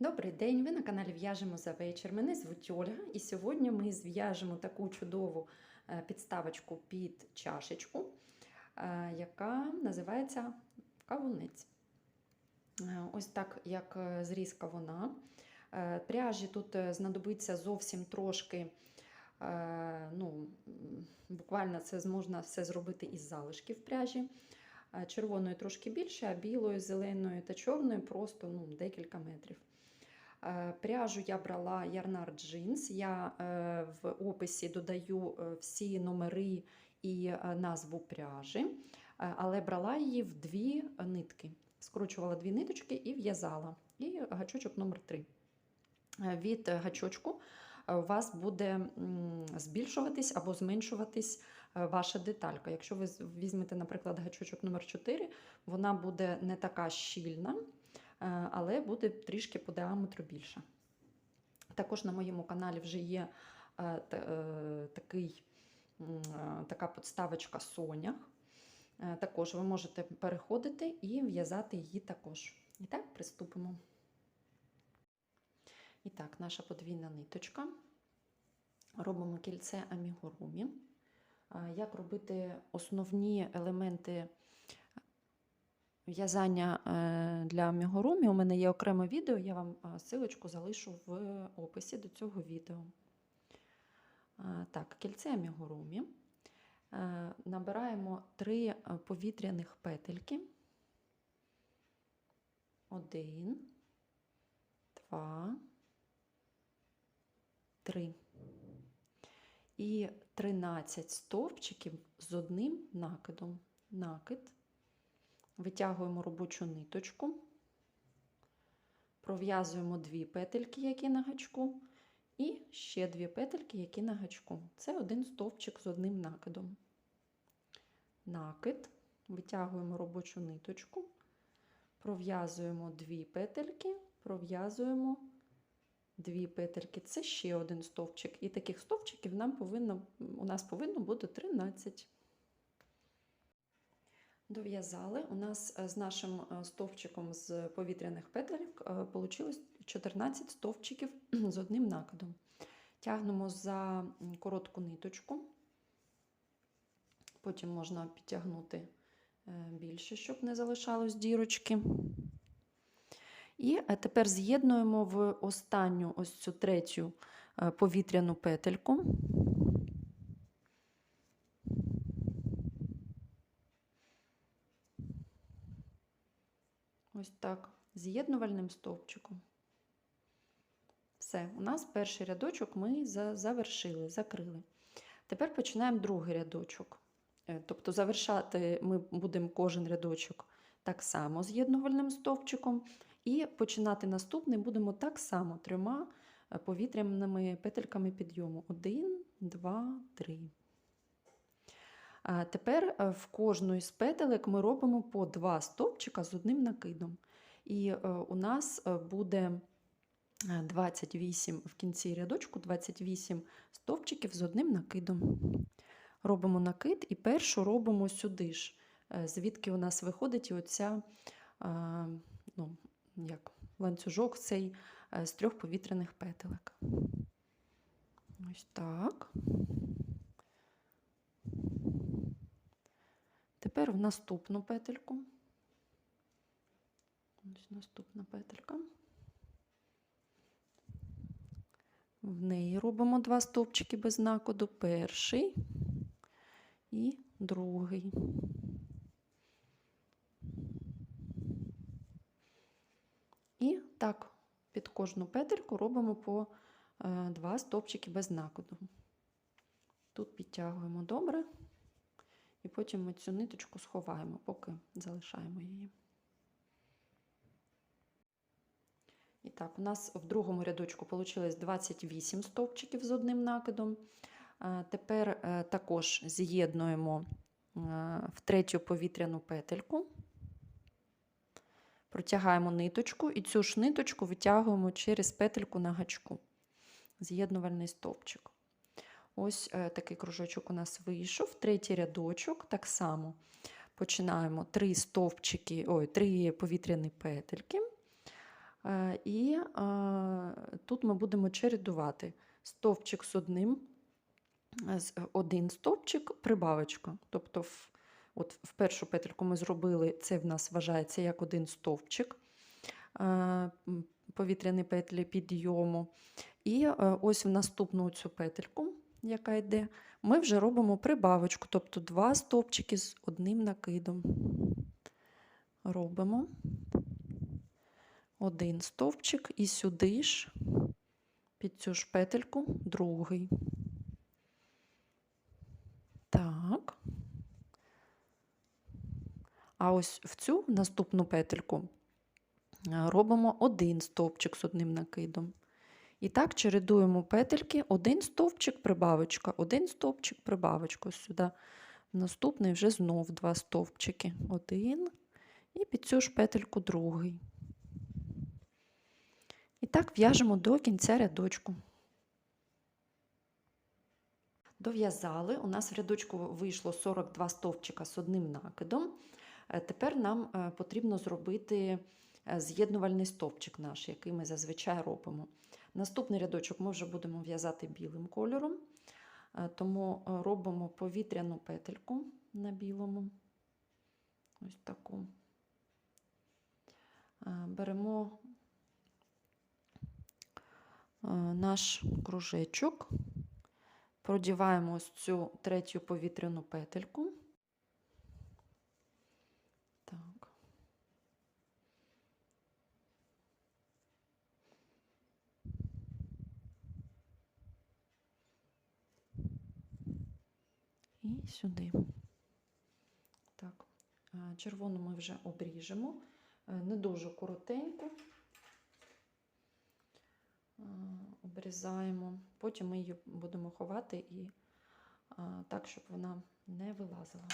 Добрий день! Ви на каналі В'яжемо за вечір. Мене звуть Ольга, і сьогодні ми зв'яжемо таку чудову е, підставочку під чашечку, е, яка називається кавунець. Е, Ось так, як зрізка вона. Е, Пряжі тут знадобиться зовсім трошки. Ну, буквально це можна все зробити із залишків пряжі. Червоної трошки більше, а білої, зеленої та чорної просто ну, декілька метрів. Е, Пряжу я брала Ярнар Jeans. Я е, в описі додаю е, всі номери і е, назву пряжі, е, але брала її в дві нитки. Скручувала дві ниточки і в'язала. І гачочок номер 3 Від гачочку е, у вас буде збільшуватись або зменшуватись е, ваша деталька. Якщо ви візьмете, наприклад, гачочок номер 4 вона буде не така щільна, е, але буде трішки по діаметру більша. Також на моєму каналі вже є е, е, такий, е, така подставочка Сонях. Е, Також ви можете переходити і в'язати її також. І так, приступимо. І так, наша подвійна ниточка. Робимо кільце амігурумі. Е, Як робити основні елементи в'язання е, для амігурумі? У мене є окреме відео, я вам е, ссылочку залишу в описі до цього відео. Е, Так, кільце амігурумі. Е, Набираємо три повітряних петельки. Один, два, три. І 13 стовпчиків з одним накидом. Накид. Витягуємо робочу ниточку, пров'язуємо дві петельки, які на гачку, і ще дві петельки, які на гачку. Це один стовпчик з одним накидом. Накид, витягуємо робочу ниточку, пров'язуємо дві петельки, пров'язуємо дві петельки. Це ще один стовпчик. І таких стовпчиків нам повинно, у нас повинно бути 13. Дов'язали. У нас е, з нашим е, стовпчиком з повітряних петелек вийшло 14 стовпчиків з одним накидом. Тягнемо за коротку ниточку, потім можна підтягнути е, більше, щоб не залишалось дірочки. І тепер з'єднуємо в останню ось цю третю повітряну петельку. Ось так, з'єднувальним стовпчиком. Все, у нас перший рядочок ми завершили, закрили. Тепер починаємо другий рядочок. Е, Тобто завершати ми будемо кожен рядочок так само з'єднувальним стовпчиком. І починати наступний будемо так само трьома е, повітряними петельками підйому. Один, два, три. Тепер е, в кожну із петелек ми робимо по два стовпчика з одним накидом. І е, у нас е, буде е, 28 в кінці рядочку, 28 стовпчиків з одним накидом. Робимо накид і першу робимо сюди ж, звідки у нас виходить оця ну, як ланцюжок цей з трьох повітряних петелек. Ось так. Тепер в наступну петельку. Ось наступна петелька. В неї робимо два стовпчики без накиду. Перший і другий. І так, під кожну петельку робимо по е, два стовпчики без накиду. Тут підтягуємо добре, і потім ми цю ниточку сховаємо, поки залишаємо її. І так, у нас в другому рядочку вийшло 28 стовпчиків з одним накидом. Е, Тепер е, також з'єднуємо е, в третю повітряну петельку, протягаємо ниточку і цю ж ниточку витягуємо через петельку на гачку. З'єднувальний стовпчик. Ось е, такий кружочок у нас вийшов. Третій рядочок так само. Починаємо три стовпчики, ой, три повітряні петельки. Е, І е, тут ми будемо чередувати стовпчик з одним, з- один стовпчик, прибавочка. Тобто в, от в першу петельку ми зробили, це в нас вважається як один стовпчик повітряні петлі підйому. І ось в наступну цю петельку, яка йде, ми вже робимо прибавочку, тобто два стовпчики з одним накидом. Робимо один стовпчик і сюди ж під цю ж петельку другий. Так. А ось в цю наступну петельку робимо один стовпчик з одним накидом. І так чередуємо петельки, один стовпчик, прибавочка, один стовпчик, прибавочка. Сюди наступний вже знов два стовпчики. Один і під цю ж петельку другий. І так в'яжемо до кінця рядочку. Дов'язали. У нас в рядочку вийшло 42 стовпчика з одним накидом. Е, Тепер нам е, потрібно зробити е, з'єднувальний стовпчик наш, який ми зазвичай робимо. Наступний рядочок ми вже будемо в'язати білим кольором, е, тому е, робимо повітряну петельку на білому. Ось таку. Е, Беремо наш кружечок, продіваємо ось цю третю повітряну петельку. Так. Сюди. Так, е, червону ми вже обріжемо, е, не дуже коротенько. Е, Обрізаємо, потім ми її будемо ховати і так, щоб вона не вилазила.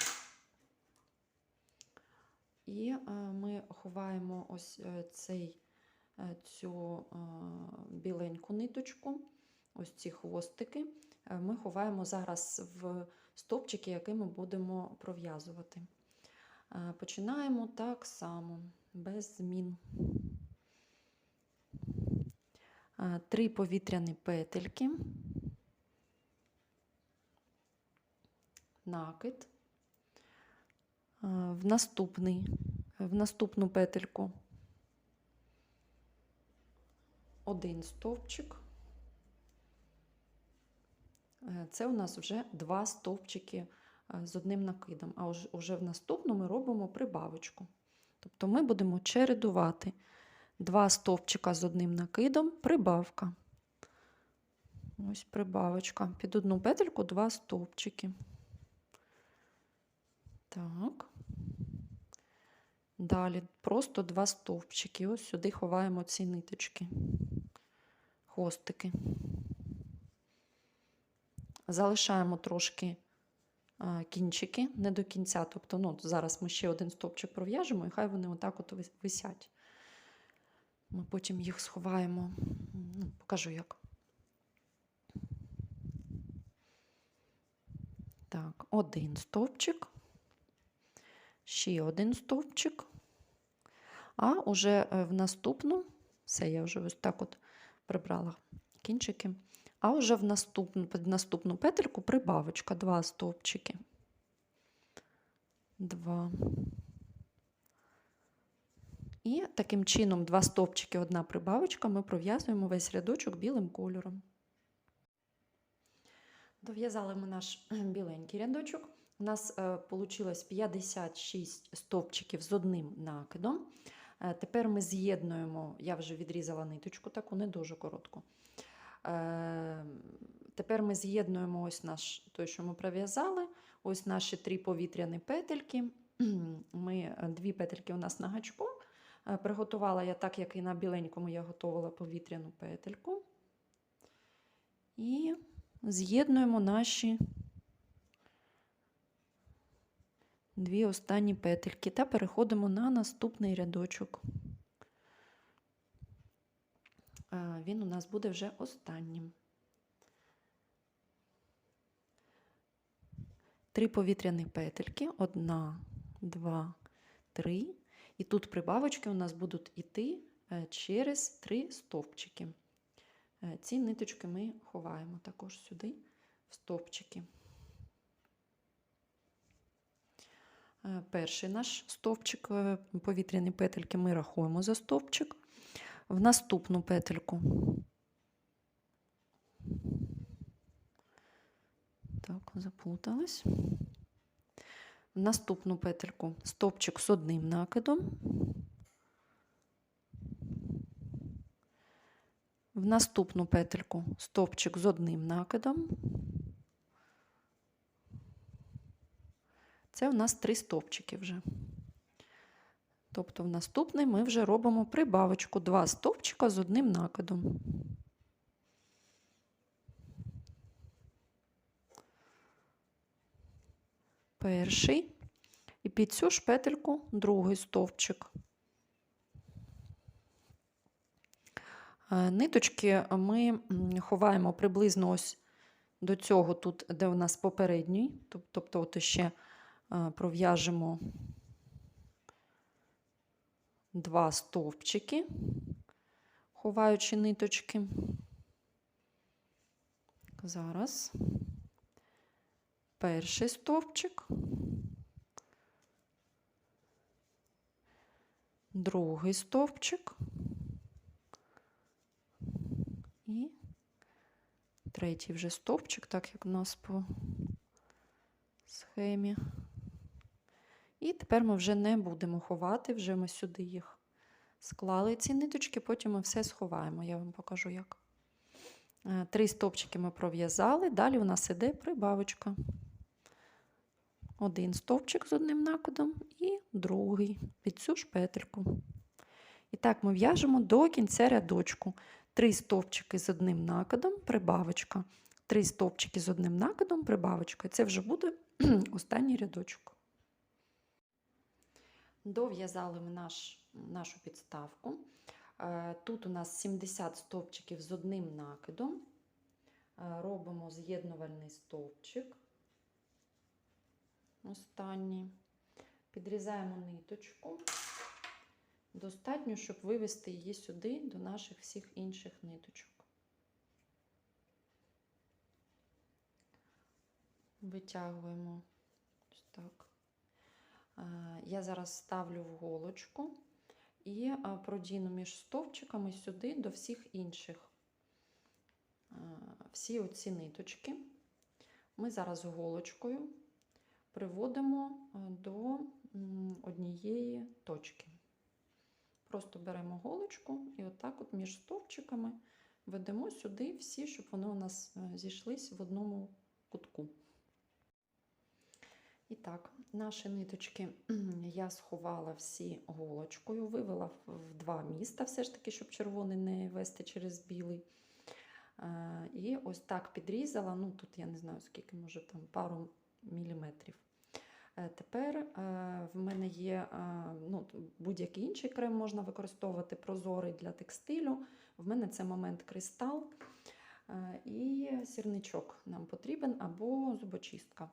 І ми ховаємо ось цей, цю біленьку ниточку, ось ці хвостики. Ми ховаємо зараз в стовпчики, які ми будемо пров'язувати. Е, Починаємо так само, без змін. Е, Три повітряні петельки, накид. Е, В наступний, в наступну петельку один стовпчик. Е, Це у нас вже два стовпчики е, з одним накидом, а уже в наступному робимо прибавочку. Тобто ми будемо чередувати два стовпчика з одним накидом, прибавка. Ось прибавочка. Під одну петельку два стовпчики. Так. Далі просто два стовпчики. Ось сюди ховаємо ці ниточки, хвостики. Залишаємо трошки кінчики, не до кінця. Тобто, ну, зараз ми ще один стовпчик пров'яжемо, і хай вони отак от висять. Ми потім їх сховаємо. Ну, покажу як. Так, один стовпчик, ще один стовпчик. А уже е, в наступну, все, я вже ось так от прибрала кінчики. А вже в наступну, під наступну петельку прибавочка, два стовпчики. Два. І таким чином два стовпчики, одна прибавочка, ми пров'язуємо весь рядочок білим кольором. Дов'язали ми наш біленький рядочок. У нас вийшло 56 стовпчиків з одним накидом. Е, Тепер ми з'єднуємо, я вже відрізала ниточку, таку не дуже коротку. Е, Тепер ми з'єднуємо ось наш той, що ми пров'язали. Ось наші три повітряні петельки. Ми, е, дві петельки у нас на гачку. Е, Приготувала я так, як і на біленькому я готувала повітряну петельку. І з'єднуємо наші дві останні петельки та переходимо на наступний рядочок. Він у нас буде вже останнім. Три повітряні петельки. Одна, два, три. І тут прибавочки у нас будуть іти е, через три стовпчики. Е, Ці ниточки ми ховаємо також сюди, в стовпчики. Е, Перший наш стовпчик, повітряні петельки ми рахуємо за стовпчик. В наступну петельку. Так, заплуталась. В наступну петельку стовпчик з одним накидом. В наступну петельку стовпчик з одним накидом. Це у нас три стовпчики вже. Тобто в наступний ми вже робимо прибавочку два стовпчика з одним накидом. Перший. І під цю ж петельку другий стовпчик. Е, Ниточки ми ховаємо приблизно ось до цього, тут, де у нас попередній, тобто от ще е, пров'яжемо два стовпчики, ховаючи ниточки. Зараз перший стовпчик, другий стовпчик і третій вже стовпчик, так як у нас по схемі. І тепер ми вже не будемо ховати, вже ми сюди їх склали ці ниточки, потім ми все сховаємо. Я вам покажу як. Е, Три стовпчики ми пров'язали, далі у нас іде прибавочка. Один стовпчик з одним накидом і другий під цю ж. І так ми в'яжемо до кінця рядочку. Три стовпчики з одним накидом, прибавочка. Три стовпчики з одним накидом, прибавочка. І це вже буде останній рядочок. Дов'язали ми наш, нашу підставку. Е, Тут у нас 70 стовпчиків з одним накидом. Е, Робимо з'єднувальний стовпчик. Останній. Підрізаємо ниточку. Достатньо, щоб вивести її сюди до наших всіх інших ниточок. Витягуємо ось так. Е, Я зараз ставлю в голочку і е, продіну між стовпчиками сюди до всіх інших. Е, Всі оці ниточки ми зараз голочкою приводимо до однієї точки. Просто беремо голочку і отак от між стовпчиками ведемо сюди всі, щоб вони у нас зійшлись в одному кутку. І так, наші ниточки я сховала всі голочкою, вивела в- два міста, все ж таки, щоб червоний не вести через білий. Е, І ось так підрізала. Ну, тут я не знаю, скільки, може там пару міліметрів. Е, Тепер е, в мене є ну, будь-який інший крем можна використовувати прозорий для текстилю. В мене це момент кристал і сірничок нам потрібен або зубочистка.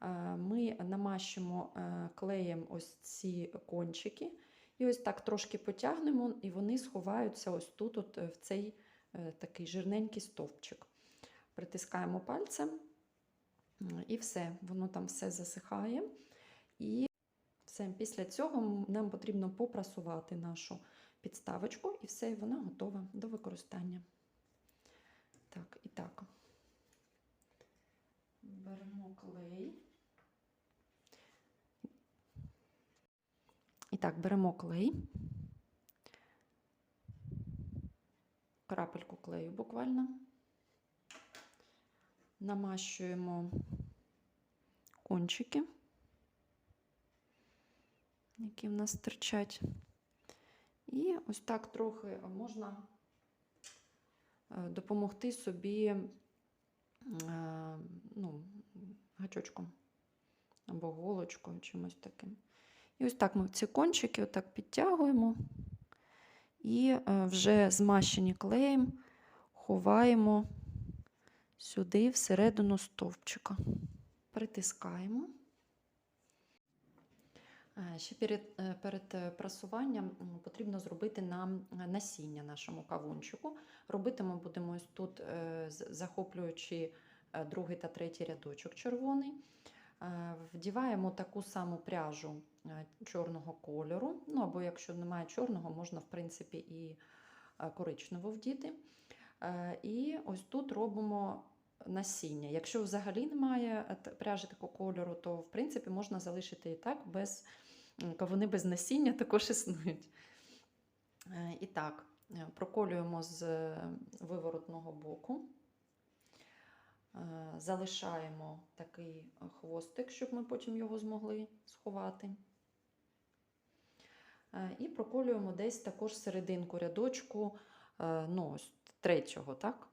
Е, Ми намащимо е, клеєм ось ці кончики, і ось так трошки потягнемо, і вони сховаються ось тут, от е, в цей такий жирненький стовпчик. Притискаємо пальцем. І все, воно там все засихає. І все, після цього нам потрібно попрасувати нашу підставочку, і все, вона готова до використання. Так, і так. Беремо клей. І так, беремо клей. Крапельку клею буквально намащуємо кончики, які в нас стирчать. І ось так трохи можна е, допомогти собі е, ну, гачочком або голочкою, чимось таким. І ось так ми ці кончики отак підтягуємо і е, вже змащені клеєм ховаємо сюди всередину стовпчика. Притискаємо. Е, Ще перед, е, перед прасуванням потрібно зробити нам насіння нашому кавунчику. Робити ми будемо ось тут, захоплюючи другий та третій рядочок червоний. Е, Вдіваємо таку саму пряжу е, чорного кольору. Ну або якщо немає чорного, можна в принципі і е, коричневу вдіти. І ось тут робимо насіння. Якщо взагалі немає пряжі такого кольору, то в принципі можна залишити і так, без кавуни без насіння також існують. І так, проколюємо з виворотного боку. Е, Залишаємо такий хвостик, щоб ми потім його змогли сховати. Е, І проколюємо десь також серединку рядочку, е, ну, ось третього, так?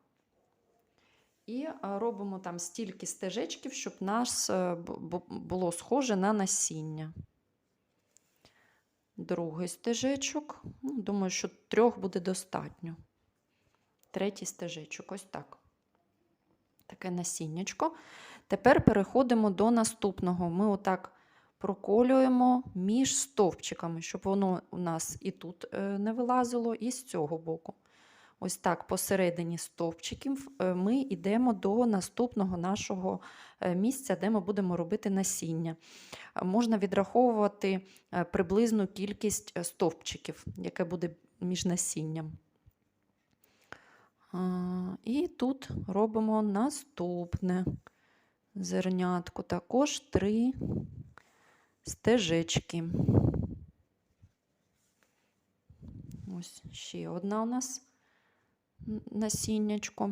І робимо там стільки стежечків, щоб нас бу- бу- було схоже на насіння. Другий стежечок. Ну, думаю, що трьох буде достатньо. Третій стежечок, ось так. Таке насіннячко. Тепер переходимо до наступного. Ми отак проколюємо між стовпчиками, щоб воно у нас і тут е, не вилазило, і з цього боку. Ось так посередині стовпчиків е, ми йдемо до наступного нашого е, місця, де ми будемо робити насіння. Можна відраховувати приблизну кількість стовпчиків, яке буде між насінням. І тут робимо наступне зернятко, також три стежечки. Ось ще одна у нас насіннячко.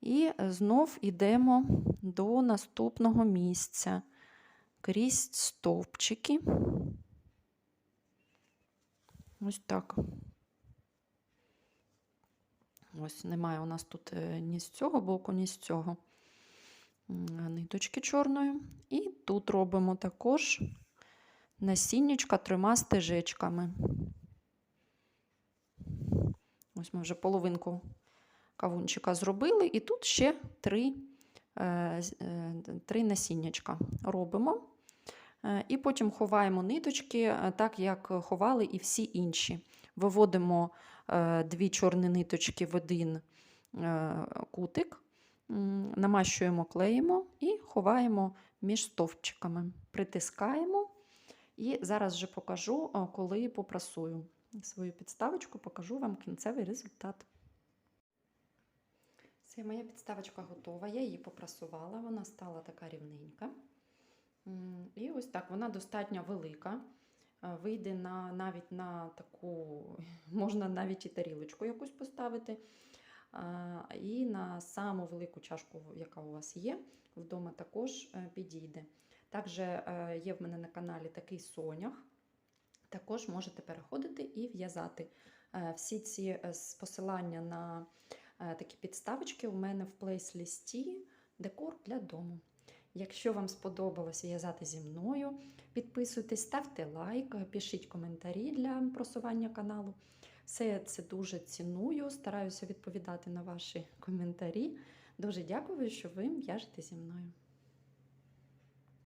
І знов йдемо до наступного місця крізь стовпчики. Ось так. Ось немає у нас тут е, ні з цього боку, ні з цього ниточки чорної. І тут робимо також насіннячка трьома стежечками. Ось ми вже половинку кавунчика зробили, і тут ще три, е, е, три насіннячка робимо. І потім ховаємо ниточки, так як ховали і всі інші. Виводимо е, дві чорні ниточки в один е, кутик, намащуємо, клеїмо і ховаємо між стовпчиками. Притискаємо. І зараз вже покажу, е, коли попрасую свою підставочку, покажу вам кінцевий результат. Це моя підставочка готова. Я її попрасувала, вона стала така рівненька. І ось так, вона достатньо велика. Е, Вийде на, навіть на таку, можна навіть і тарілочку якусь поставити. І на саму велику чашку, яка у вас є, вдома також е, підійде. Також е, є в мене на каналі такий сонях. Також можете переходити і в'язати. Всі ці посилання на такі підставочки у мене в плейс-лісті декор для дому. Якщо вам сподобалось в'язати зі мною, підписуйтесь, ставте лайк, пишіть коментарі для просування каналу. Все це дуже ціную, стараюся відповідати на ваші коментарі. Дуже дякую, що ви в'яжете зі мною.